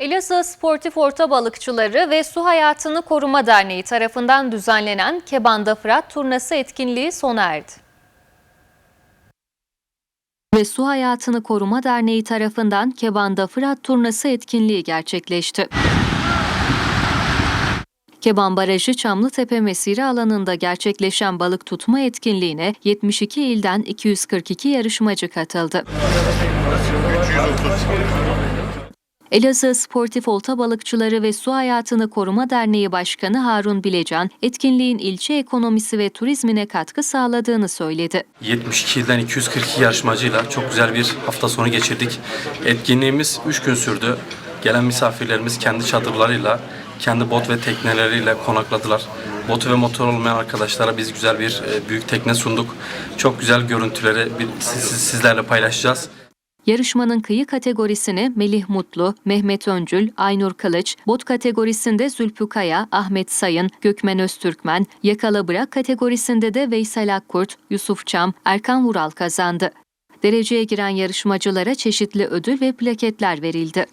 Elazığ Sportif Orta Balıkçıları ve Su Hayatını Koruma Derneği tarafından düzenlenen Kebanda Fırat Turnası etkinliği sona erdi. Ve Su Hayatını Koruma Derneği tarafından Kebanda Fırat Turnası etkinliği gerçekleşti. Keban Barajı Çamlıtepe Mesire alanında gerçekleşen balık tutma etkinliğine 72 ilden 242 yarışmacı katıldı. Elazığ Sportif Olta Balıkçıları ve Su Hayatını Koruma Derneği Başkanı Harun Bilecan, etkinliğin ilçe ekonomisi ve turizmine katkı sağladığını söyledi. 72 ilden 242 yarışmacıyla çok güzel bir hafta sonu geçirdik. Etkinliğimiz 3 gün sürdü. Gelen misafirlerimiz kendi çadırlarıyla, kendi bot ve tekneleriyle konakladılar. Botu ve motor olmayan arkadaşlara biz güzel bir e, büyük tekne sunduk. Çok güzel görüntüleri sizlerle paylaşacağız. Yarışmanın kıyı kategorisini Melih Mutlu, Mehmet Öncül, Aynur Kılıç, bot kategorisinde Zülpü Kaya, Ahmet Sayın, Gökmen Öztürkmen, yakala bırak kategorisinde de Veysel Akkurt, Yusuf Çam, Erkan Vural kazandı. Dereceye giren yarışmacılara çeşitli ödül ve plaketler verildi.